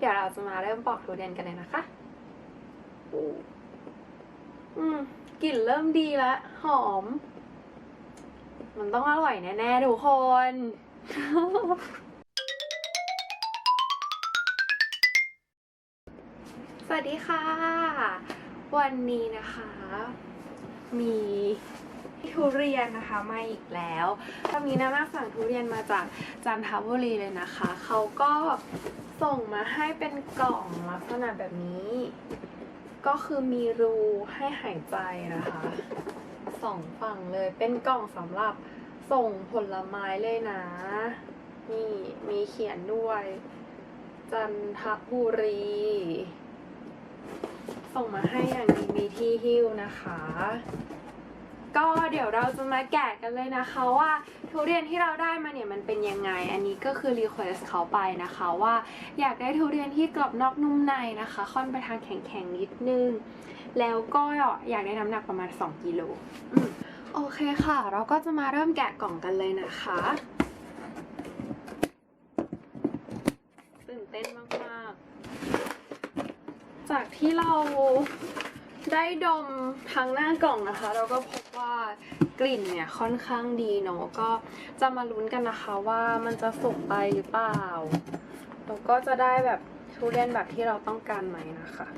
เดี๋ยวเราจะมาเริ่มปอกทุเรียนกันเลยนะคะอืมกลิ่นเริ่มดีแล้วหอม มันต้องอร่อยแน่ๆทุกคนสวัสดีค่ะ วันนี้นะคะ มีทุเรียนนะคะมาอีกแล้วตอนนี้นะมาสั่งทุเรียนมาจากจันทบุรีเลยนะคะ เขาก็ ส่งมาให้เป็นกล่องลักษณะแบบนี้ ก็คือมีรูให้หายใจนะคะสองฝั่งเลยเป็นกล่องสำหรับส่งผลไม้เลยนะ นี่มีเขียนด้วย จันทบุรี ส่งมาให้อย่างดีมีที่หิ้วนะคะ ก็เดี๋ยวเราจะมาแกะกันเลยนะคะว่าทุเรียนที่เราได้มาเนี่ยมันเป็นยังไง อันนี้ก็คือรีเควสเขาไปนะคะว่าอยากได้ทุเรียนที่กรอบนอกนุ่มในนะคะ ค่อนไปทางแข็งๆนิดนึง แล้วก็อยากได้น้ำหนักประมาณ 2 กิโลโอเคค่ะ เราก็จะมาเริ่มแกะกล่องกันเลยนะคะตื่นเต้นมากๆ จากที่เราได้ดมทางหน้ากล่องนะคะ เราก็พบ กลิ่นเนี่ยค่อนข้างดีเนาะก็จะมาลุ้นกันนะคะว่ามันจะสุกไปหรือเปล่าแล้วก็จะได้แบบทุเรียนแบบที่เราต้องการไหมนะคะ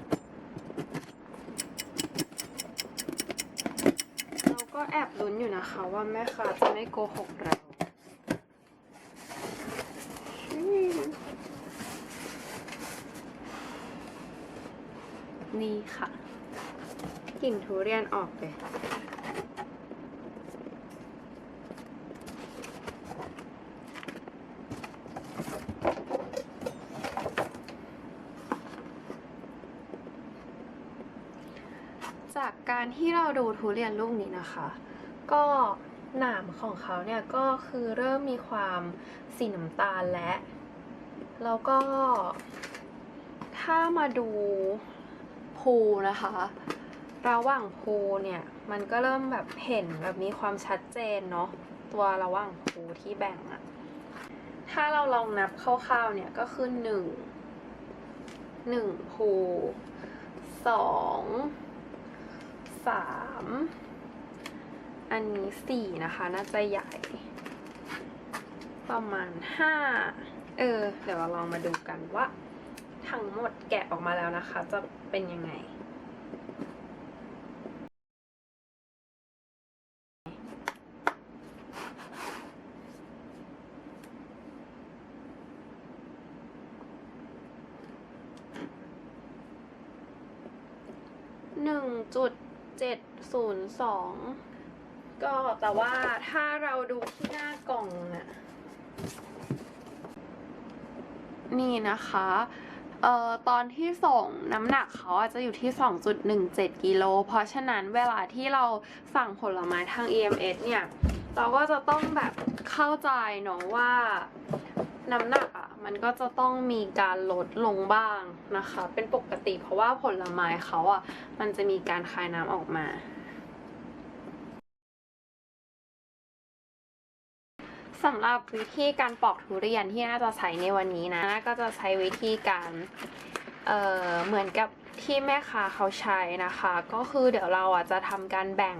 เราก็แอบลุ้นอยู่นะคะ ว่าแม่ค้าจะไม่โกหกเรานี่ค่ะกลิ่นทุเรียนออกเลย จากการที่เราดูทุเรียนลูกนี้นะคะ ก็หนามของเขาเนี่ยก็คือเริ่มมีความสีน้ำตาลและ แล้วก็ ถ้ามาดูภูนะคะ ระหว่างภูเนี่ย มันก็เริ่มแบบเห็นแบบมีความชัดเจนเนาะตัวระหว่างภูที่แบ่งอะถ้าเราลองนับคร่าวๆเนี่ยก็คือหนึ่งหนึ่งภูสอง สามอันนี้สี่นะคะ น่าจะใหญ่ ประมาณห้าเออ เดี๋ยวเราลองมาดูกันว่า ทั้งหมดแกะออกมาแล้วนะคะ จะเป็นยังไงหนึ่งจุด เจ็ดศูนย์สองก็แต่ว่าถ้าเราดูที่หน้ากล่องน่ะนี่นะคะเอ่อตอนที่ส่งน้ำหนักเขาอาจจะอยู่ที่ 2.17 กิโล เพราะฉะนั้นเวลาที่เราสั่งผลไม้ทาง EMS เนี่ย เราก็จะต้องแบบเข้าใจเนาะว่าน้ำหนักอะ มันก็จะต้องมีการลดลงบ้างนะคะ เป็นปกติเพราะว่าผลไม้เขาอะมันจะมีการคายน้ำออกมาสำหรับวิธีการปอกทุเรียนที่น่าจะใช้ในวันนี้นะก็จะใช้วิธีการเอ่อเหมือนกับที่แม่ค้าเขาใช้นะคะ ก็คือเดี๋ยวเราอะจะทำการแบ่ง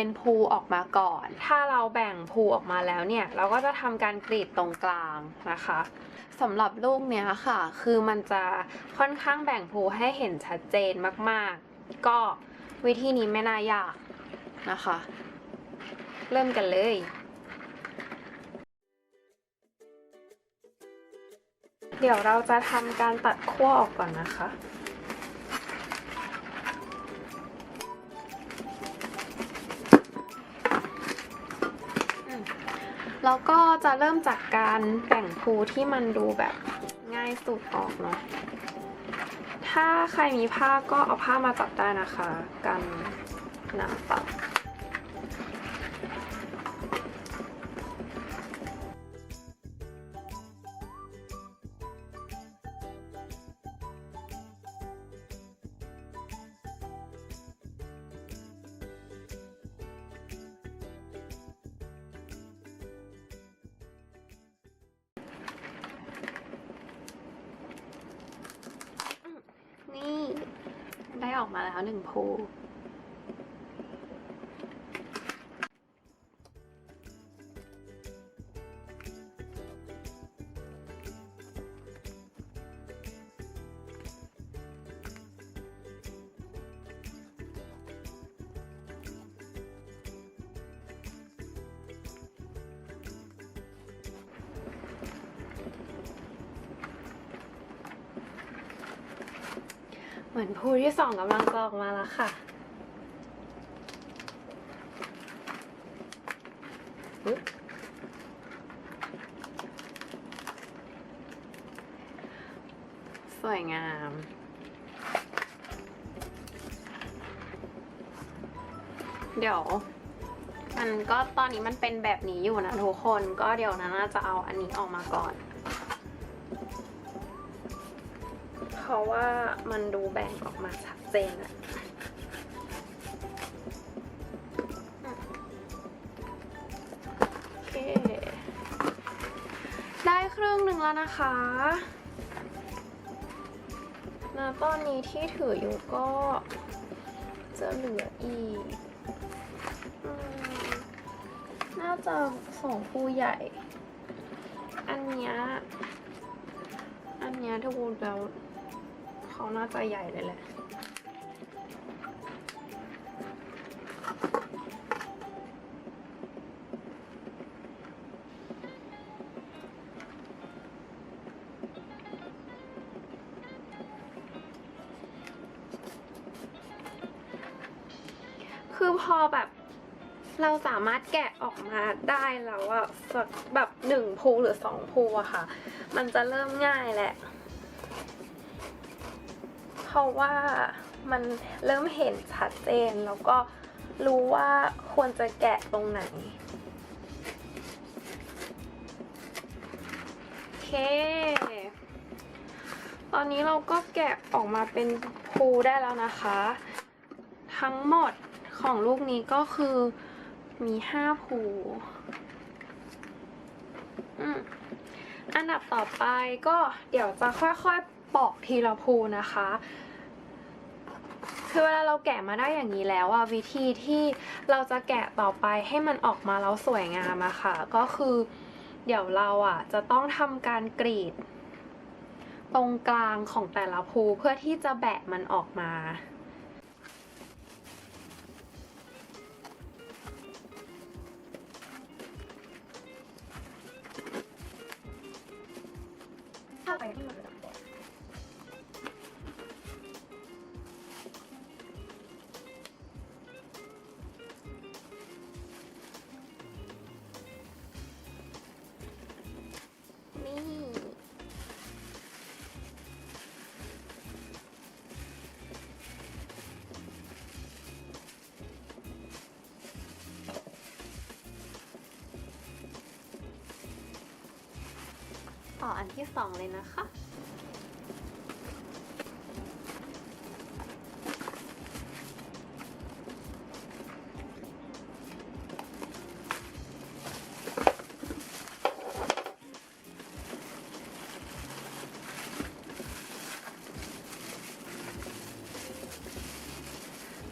เป็นภูออกมาก่อน ถ้าเราแบ่งภูออกมาแล้วเนี่ย เราก็จะทำการกรีดตรงกลางนะคะสำหรับลูกเนี้ยค่ะ คือมันจะค่อนข้างแบ่งภูให้เห็นชัดเจนมากๆ ก็วิธีนี้ไม่น่ายากนะคะ เริ่มกันเลยเดี๋ยวเราจะทำการตัดขั้วออกก่อนนะคะ แล้วก็จะเริ่มจากการแบ่งภูที่มันดูแบบง่ายสุดออกเนาะ ถ้าใครมีผ้าก็เอาผ้ามาตัดได้นะคะ กันหนาตัด ออกมาแล้วหนึ่งภู มือนภูที่สองกำลังจะออกมาแล้วค่ะ สวยงามเดี๋ยว มันก็ตอนนี้มันเป็นแบบนี้อยู่นะทุกคน ก็เดี๋ยวนะน่าจะเอาอันนี้ออกมาก่อน ราะว่ามันดูแบ่งออกมาชัดเจนอะโอเคได้ครึ่งหนึ่งแล้วนะคะณตอนนี้ที่ถืออยู่ก็จะเหลืออีกอน่าจะสองผู้ใหญ่ อันเนี้ย อันเนี้ยถ้าพูดแล้ว เขาน่าจะใหญ่เลยแหละคือพอแบบเราสามารถแกะออกมาได้แล้วอะสักแบบหนึ่งภูหรือสองภูอะค่ะ มันจะเริ่มง่ายแหละ ราะว่ามันเริ่มเห็นชัดเจน แล้วก็รู้ว่าควรจะแกะตรงไหน โอเค ตอนนี้เราก็แกะออกมาเป็นภูได้แล้วนะคะ ทั้งหมดของลูกนี้ก็คือมีห้าภูอันดับต่อไปก็เดี๋ยวจะค่อยๆปอกทีละภูนะคะ คือเวลาเราแกะมาได้อย่างนี้แล้วอะวิธีที่เราจะแกะต่อไปให้มันออกมาแล้วสวยงามอะค่ะ ก็คือเดี๋ยวเราอะจะต้องทำการกรีด ตรงกลางของแต่ละภูเพื่อที่จะแบะมันออกมาถ้า ต่ออันที่สองเลยนะคะ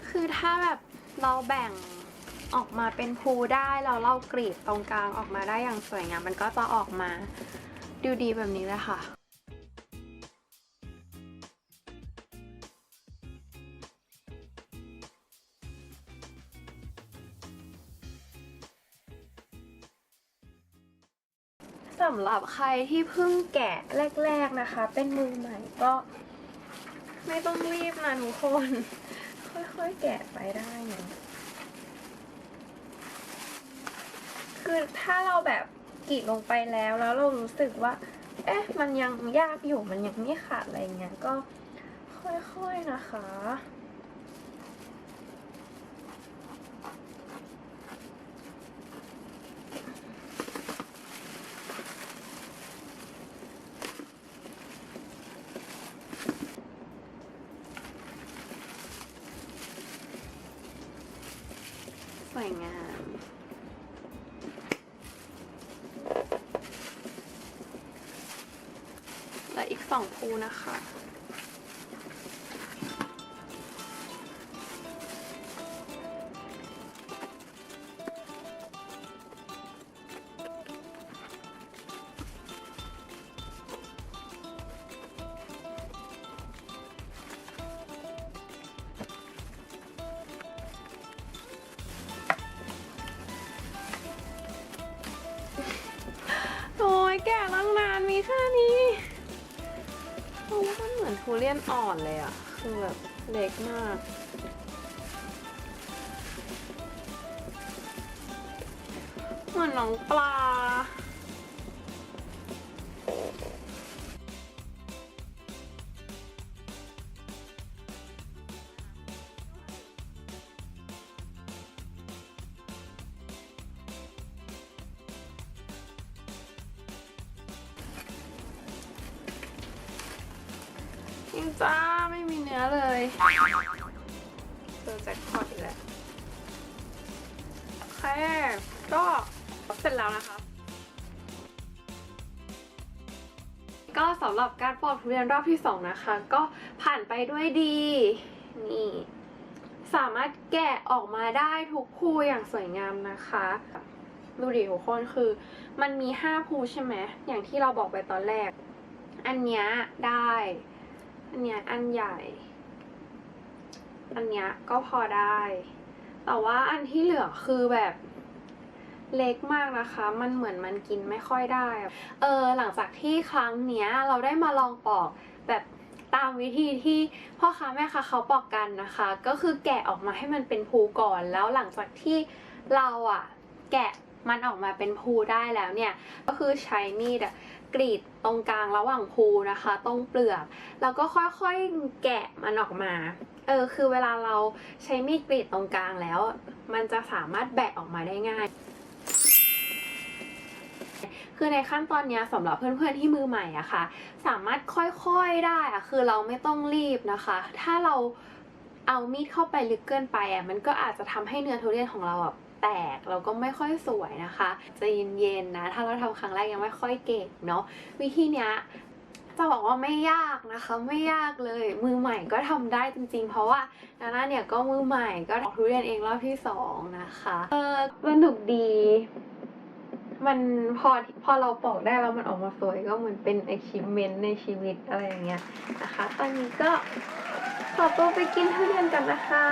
คือถ้าแบบเราแบ่งออกมาเป็นภูได้แล้วเรากรีดตรงกลางออกมาได้อย่างสวยงามมันก็จะออกมา ดูดีแบบนี้เลยค่ะ สำหรับใครที่เพิ่งแกะแรก ๆนะคะ เป็นมือใหม่ก็ไม่ต้องรีบนะทุกคน ค่อยๆ แกะไปได้นะคือถ้าเราแบบ กรีดลงไปแล้ว แล้วเรารู้สึกว่า เอ๊ะ มันยังยากอยู่ มันยังไม่ขาดอะไรเงี้ย ก็ค่อยๆนะคะ สวยงาม องภูนะคะ โอยแก่แล้ว ทุเรียนอ่อนเลยอะคือแบบเล็กมาก เหมือนน้องปลา จ้าไม่มีเนื้อเลยเจอแจ็คพอตอีกแล้วโอเคก็เสร็จแล้วนะคะก็สำหรับการปอกทุเรียนรอบที่สองนะคะ ก็ผ่านไปด้วยดีนี่สามารถแกะออกมาได้ทุกภูอย่างสวยงามนะคะ ดูดิทุกคนคือ มันมีห้าภูใช่ไหมอย่างที่เราบอกไปตอนแรก อันเนี้ยได้ อันเนี้ยอันใหญ่ อันเนี้ยก็พอได้ แต่ว่าอันที่เหลือคือแบบเล็กมากนะคะ มันเหมือนมันกินไม่ค่อยได้ เออ หลังจากที่ครั้งเนี้ยเราได้มาลองปอกแบบตามวิธีที่พ่อค้าแม่ค้าเขาปอกกันนะคะ ก็คือแกะออกมาให้มันเป็นภูก่อน แล้วหลังจากที่เราอะแกะมันออกมาเป็นภูได้แล้วเนี่ย ก็คือใช้มีดอะกรีด ตรงกลางระหว่างภูนะคะ ตรงเปลือกแล้วก็ค่อยๆแกะมันออกมาเออคือเวลาเราใช้มีดกรีดตรงกลางแล้ว มันจะสามารถแบะออกมาได้ง่าย คือในขั้นตอนนี้สำหรับเพื่อนๆที่มือใหม่อะค่ะ สามารถค่อยๆได้อะคือเราไม่ต้องรีบนะคะ ถ้าเราเอามีดเข้าไปลึกเกินไปอะมันก็อาจจะทำให้เนื้อทุเรียนของเราอะ แตกเราก็ไม่ค่อยสวยนะคะจะเย็นๆนะ ถ้าเราทำครั้งแรกยังไม่ค่อยเก่งเนาะวิธีเนี้ยจะบอกว่าไม่ยากนะคะ ไม่ยากเลยมือใหม่ก็ทำได้จริง ๆ เพราะว่านาน่าเนี่ยก็มือใหม่ก็ปอกทุเรียนเองรอบที่สองนะคะเออสนุกดี มันพอพอเราปอกได้แล้วมันออกมาสวยก็เหมือนเป็น achievement ในชีวิตอะไรอย่างเงี้ยนะคะ ตอนนี้ก็ขอตัวไปกินทุเรียนกันนะคะ